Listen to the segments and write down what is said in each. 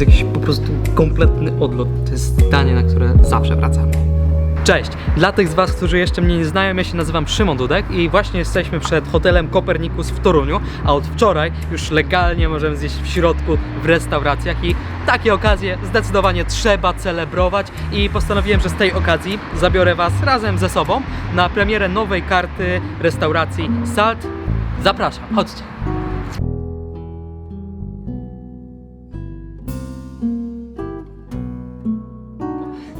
jest jakiś po prostu kompletny odlot. To jest danie, na które zawsze wracamy. Cześć! Dla tych z Was, którzy jeszcze mnie nie znają, ja się nazywam Szymon Dudek i właśnie jesteśmy przed hotelem Kopernikus w Toruniu, a od wczoraj już legalnie możemy zjeść w środku w restauracjach i takie okazje zdecydowanie trzeba celebrować i postanowiłem, że z tej okazji zabiorę Was razem ze sobą na premierę nowej karty restauracji Salt. Zapraszam, chodźcie!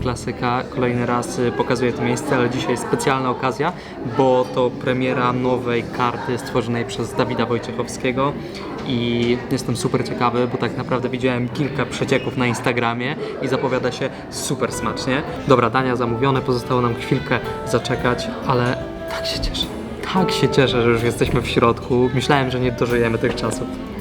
Klasyka. Kolejny raz y, pokazuję to miejsce, ale dzisiaj specjalna okazja, bo to premiera nowej karty stworzonej przez Dawida Wojciechowskiego i jestem super ciekawy, bo tak naprawdę widziałem kilka przecieków na Instagramie i zapowiada się super smacznie. Dobra, dania zamówione, pozostało nam chwilkę zaczekać, ale tak się cieszę. Tak się cieszę, że już jesteśmy w środku. Myślałem, że nie dożyjemy tych czasów.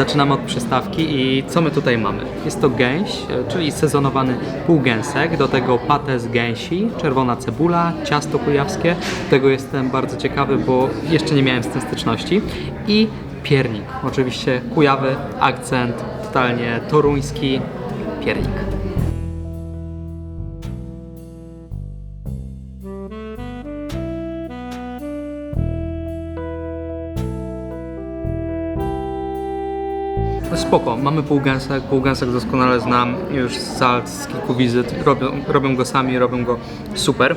Zaczynamy od przystawki i co my tutaj mamy? Jest to gęś, e, czyli sezonowany półgęsek, do tego patę z gęsi, czerwona cebula, ciasto kujawskie. Tego jestem bardzo ciekawy, bo jeszcze nie miałem z tym styczności. I piernik, oczywiście Kujawy, akcent totalnie toruński, piernik. Spoko, mamy półgęsek, półgęsek doskonale znam już z sal, z kilku wizyt, robią, robią go sami, robią go super.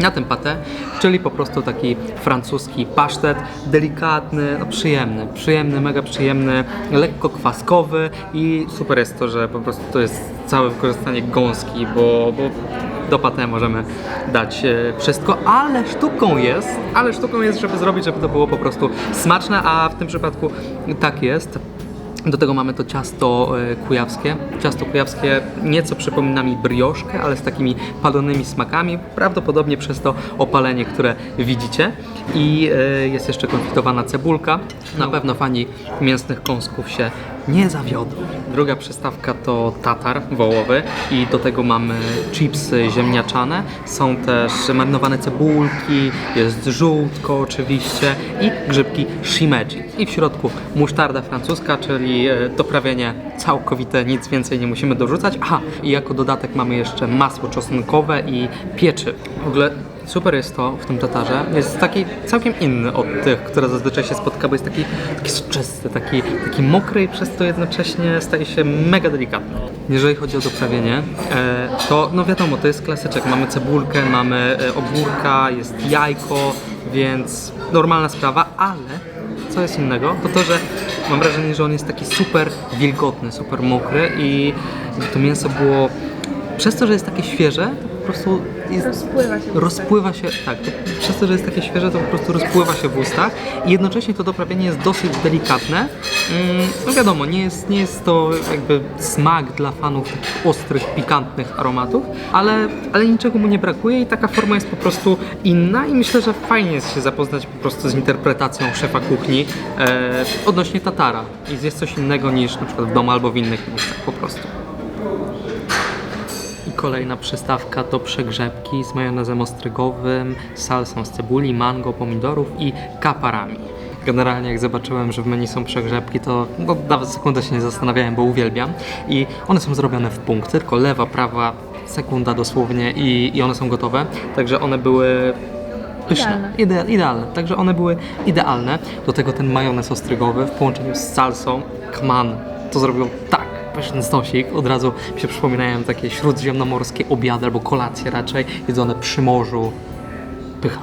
Na tym patę, czyli po prostu taki francuski pasztet, delikatny, no przyjemny, przyjemny, mega przyjemny, lekko kwaskowy i super jest to, że po prostu to jest całe wykorzystanie gąski, bo, bo do patę możemy dać e, wszystko, ale sztuką jest, ale sztuką jest, żeby zrobić, żeby to było po prostu smaczne, a w tym przypadku tak jest. Do tego mamy to ciasto e, kujawskie. Ciasto kujawskie nieco przypomina mi brioszkę, ale z takimi palonymi smakami, prawdopodobnie przez to opalenie, które widzicie. I e, jest jeszcze konfitowana cebulka. Na pewno fani mięsnych kąsków się nie zawiodą. Druga przystawka to tatar wołowy i do tego mamy chipsy ziemniaczane. Są też marynowane cebulki, jest żółtko oczywiście i grzybki shimeji. I w środku musztarda francuska, czyli e, doprawienie całkowite, nic więcej nie musimy dorzucać. Aha, i jako dodatek mamy jeszcze masło czosnkowe i pieczy. W ogóle super jest to w tym tatarze. Jest taki całkiem inny od tych, które zazwyczaj się spotka, bo jest taki, taki soczysty, taki, taki mokry i przez to jednocześnie staje się mega delikatny. Jeżeli chodzi o doprawienie, e, to no wiadomo, to jest klasyczek. Mamy cebulkę, mamy e, ogórka, jest jajko, więc normalna sprawa, ale co jest innego, to to, że mam wrażenie, że on jest taki super wilgotny, super mokry i to mięso było przez to, że jest takie świeże, prostu jest, Rozpływa się. rozpływa się, tak, to przez to, że jest takie świeże, to po prostu rozpływa się w ustach i jednocześnie to doprawienie jest dosyć delikatne. Mm, no wiadomo, nie jest, nie jest to jakby smak dla fanów ostrych, pikantnych aromatów, ale, ale niczego mu nie brakuje i taka forma jest po prostu inna i myślę, że fajnie jest się zapoznać po prostu z interpretacją szefa kuchni e, odnośnie tatara i zjeść coś innego niż na przykład w domu albo w innych miejscach po prostu. Kolejna przystawka to przegrzebki z majonezem ostrygowym, salsą z cebuli, mango, pomidorów i kaparami. Generalnie jak zobaczyłem, że w menu są przegrzebki, to no, nawet sekundę się nie zastanawiałem, bo uwielbiam. I one są zrobione w punkt, tylko lewa, prawa, sekunda dosłownie i, i one są gotowe. Także one były pyszne, Idealne. Ide, idealne. Także one były idealne. Do tego ten majonez ostrygowy w połączeniu z salsą, kman, to zrobił tak pyszny stosik. Od razu mi się przypominają takie śródziemnomorskie obiady albo kolacje raczej, jedzone przy morzu. Pycha.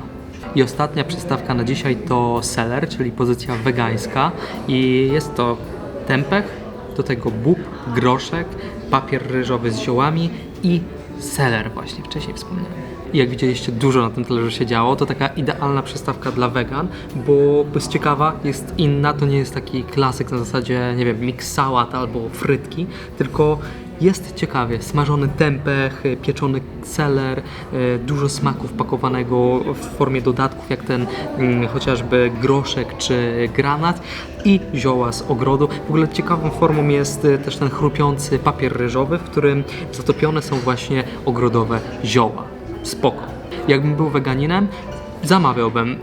I ostatnia przystawka na dzisiaj to seler, czyli pozycja wegańska i jest to tempeh, do tego bób, groszek, papier ryżowy z ziołami i seler właśnie wcześniej wspomniałem. I jak widzieliście, dużo na tym talerzu się działo. To taka idealna przystawka dla wegan, bo jest ciekawa, jest inna, to nie jest taki klasyk na zasadzie, nie wiem, mix sałat albo frytki, tylko jest ciekawie. Smażony tempeh, pieczony seler, y, dużo smaków pakowanego w formie dodatków, jak ten mm, chociażby groszek czy granat i zioła z ogrodu. W ogóle ciekawą formą jest y, też ten chrupiący papier ryżowy, w którym zatopione są właśnie ogrodowe zioła. Spoko. Jakbym był weganinem, zamawiałbym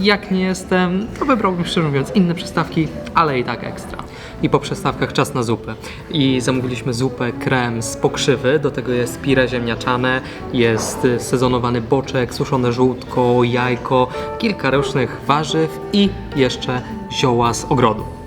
jak nie jestem, to wybrałbym szczerze mówiąc inne przystawki, ale i tak ekstra. I po przystawkach czas na zupę. I zamówiliśmy zupę krem z pokrzywy, do tego jest pire ziemniaczane, jest y, sezonowany boczek, suszone żółtko, jajko, kilka różnych warzyw i jeszcze zioła z ogrodu.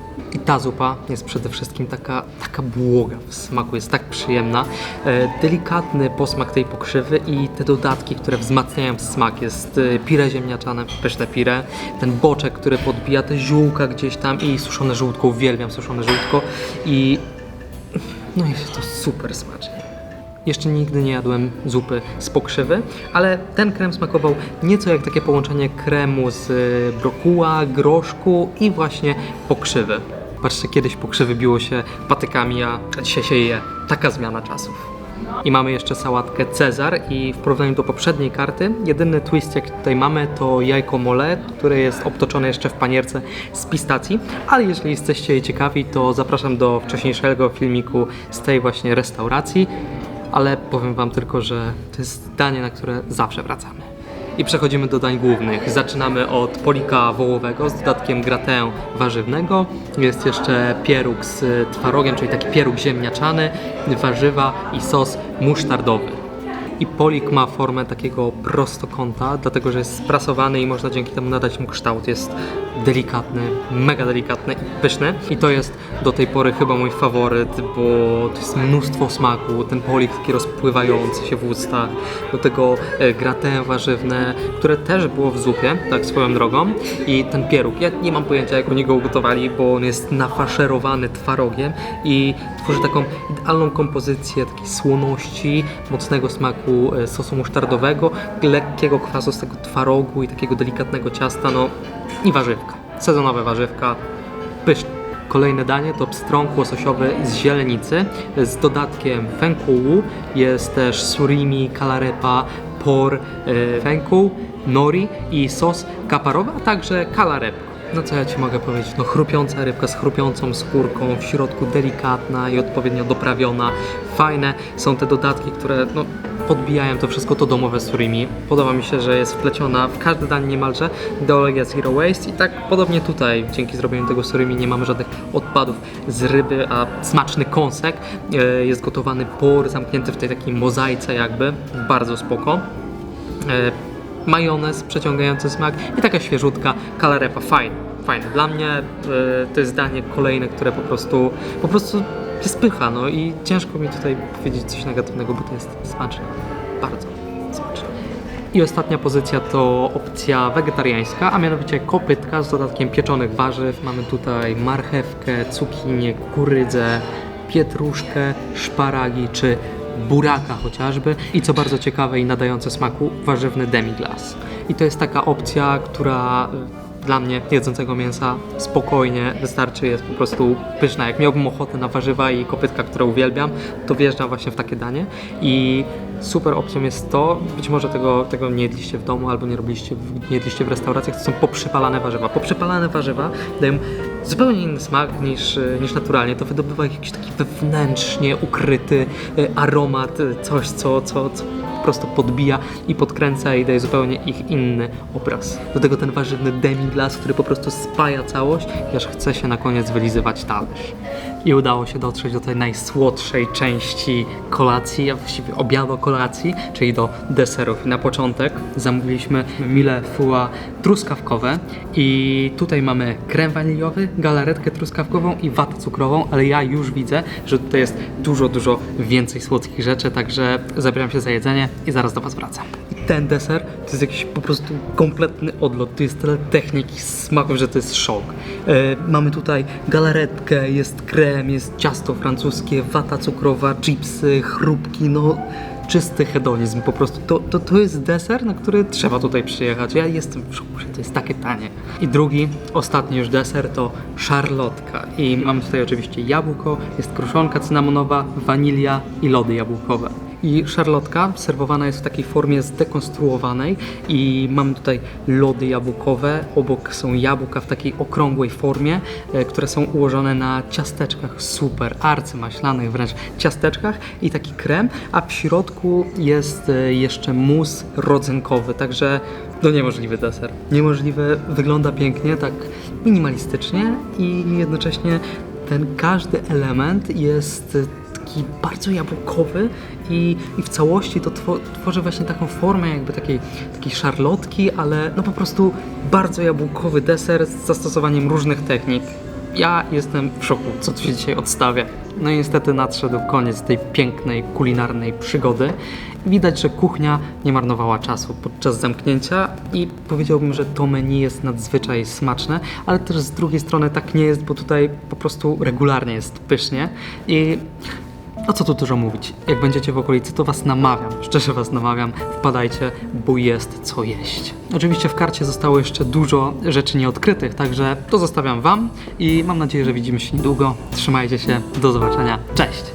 Ta zupa jest przede wszystkim taka, taka błoga w smaku, jest tak przyjemna. E, delikatny posmak tej pokrzywy i te dodatki, które wzmacniają smak. Jest e, pire ziemniaczane, pyszne pire, ten boczek, który podbija te ziółka gdzieś tam i suszone żółtko, uwielbiam suszone żółtko i no jest to super smacznie. Jeszcze nigdy nie jadłem zupy z pokrzywy, ale ten krem smakował nieco jak takie połączenie kremu z y, brokuła, groszku i właśnie pokrzywy. Patrzcie, kiedyś pokrzywy biło się patykami, a dzisiaj się je. Taka zmiana czasów. I mamy jeszcze sałatkę Cezar i w porównaniu do poprzedniej karty, jedyny twist jak tutaj mamy to jajko mole, które jest obtoczone jeszcze w panierce z pistacji, ale jeżeli jesteście ciekawi, to zapraszam do wcześniejszego filmiku z tej właśnie restauracji, ale powiem Wam tylko, że to jest danie, na które zawsze wracamy. I przechodzimy do dań głównych. Zaczynamy od polika wołowego z dodatkiem gratę warzywnego. Jest jeszcze pieróg z twarogiem, czyli taki pieróg ziemniaczany, warzywa i sos musztardowy. I polik ma formę takiego prostokąta, dlatego że jest sprasowany i można dzięki temu nadać mu kształt. Jest delikatny, mega delikatny i pyszny. I to jest do tej pory chyba mój faworyt, bo to jest mnóstwo smaku. Ten polik taki rozpływający się w ustach. Do tego e, gratę warzywne, które też było w zupie, tak swoją drogą. I ten pieróg, ja nie mam pojęcia jak oni go ugotowali, bo on jest nafaszerowany twarogiem i tworzy taką idealną kompozycję takiej słoności, mocnego smaku e, sosu musztardowego, lekkiego kwasu z tego twarogu i takiego delikatnego ciasta, no i warzywka. Sezonowe warzywka, pyszne. Kolejne danie to pstrąg łososiowy z zielenicy z dodatkiem fenkułu. Jest też surimi, kalarepa, por, e, fenkuł, nori i sos kaparowy, a także kalarepa. No co ja Ci mogę powiedzieć? No chrupiąca rybka z chrupiącą skórką, w środku delikatna i odpowiednio doprawiona. Fajne są te dodatki, które no, podbijają to wszystko to domowe surimi. Podoba mi się, że jest wpleciona w każde danie niemalże ideologia zero waste i tak podobnie tutaj, dzięki zrobieniu tego surimi nie mamy żadnych odpadów z ryby, a smaczny kąsek e, jest gotowany por zamknięty w tej takiej mozaice jakby, bardzo spoko. Majonez przeciągający smak i taka świeżutka kalarepa, fajne, fajne. Dla mnie e, to jest danie kolejne, które po prostu, po prostu jest pycha, no i ciężko mi tutaj powiedzieć coś negatywnego, bo to jest smaczne, bardzo smaczne. I ostatnia pozycja to opcja wegetariańska, a mianowicie kopytka z dodatkiem pieczonych warzyw. Mamy tutaj marchewkę, cukinię, kukurydzę, pietruszkę, szparagi czy buraka chociażby i co bardzo ciekawe i nadające smaku, warzywny demi-glace. I to jest taka opcja, która y, dla mnie jedzącego mięsa spokojnie wystarczy, jest po prostu pyszna. Jak miałbym ochotę na warzywa i kopytka, które uwielbiam, to wjeżdżam właśnie w takie danie i super opcją jest to, być może tego, tego nie jedliście w domu albo nie robiliście, nie jedliście w restauracjach, to są poprzypalane warzywa. Poprzypalane warzywa dają zupełnie inny smak niż, y, niż naturalnie. To wydobywa jakiś taki wewnętrznie ukryty y, aromat, y, coś co, co, co po prostu podbija i podkręca i daje zupełnie ich inny obraz. Do tego ten warzywny demi-glace, który po prostu spaja całość aż chce się na koniec wylizywać talerz. I udało się dotrzeć do tej najsłodszej części kolacji, a właściwie obiadu kolacji, czyli do deserów. Na początek zamówiliśmy mile fua truskawkowe i tutaj mamy krem waniliowy, galaretkę truskawkową i watę cukrową, ale ja już widzę, że tutaj jest dużo, dużo więcej słodkich rzeczy, także zabieram się za jedzenie i zaraz do Was wracam. Ten deser to jest jakiś po prostu kompletny odlot, to jest tyle techniki, smaków, że to jest szok. E, mamy tutaj galaretkę, jest krem, jest ciasto francuskie, wata cukrowa, chipsy, chrupki, no czysty hedonizm po prostu. To, to, to jest deser, na który trzeba tutaj przyjechać. Ja jestem w szoku, że to jest takie tanie. I drugi, ostatni już deser to szarlotka. I mamy tutaj oczywiście jabłko, jest kruszonka cynamonowa, wanilia i lody jabłkowe. I szarlotka serwowana jest w takiej formie zdekonstruowanej i mamy tutaj lody jabłkowe, obok są jabłka w takiej okrągłej formie, e, które są ułożone na ciasteczkach, super, arcymaślanych wręcz ciasteczkach i taki krem, a w środku jest e, jeszcze mus rodzynkowy, także no niemożliwy deser. Niemożliwy, wygląda pięknie, tak minimalistycznie i jednocześnie ten każdy element jest e, taki bardzo jabłkowy i, i w całości to two, tworzy właśnie taką formę jakby takiej, takiej szarlotki, ale no po prostu bardzo jabłkowy deser z zastosowaniem różnych technik. Ja jestem w szoku, co tu się dzisiaj odstawia. No i niestety nadszedł koniec tej pięknej kulinarnej przygody. Widać, że kuchnia nie marnowała czasu podczas zamknięcia i powiedziałbym, że to menu jest nadzwyczaj smaczne, ale też z drugiej strony tak nie jest, bo tutaj po prostu regularnie jest pysznie i o co tu dużo mówić? Jak będziecie w okolicy, to Was namawiam, szczerze Was namawiam, wpadajcie, bo jest co jeść. Oczywiście w karcie zostało jeszcze dużo rzeczy nieodkrytych, także to zostawiam Wam i mam nadzieję, że widzimy się niedługo. Trzymajcie się, do zobaczenia, cześć!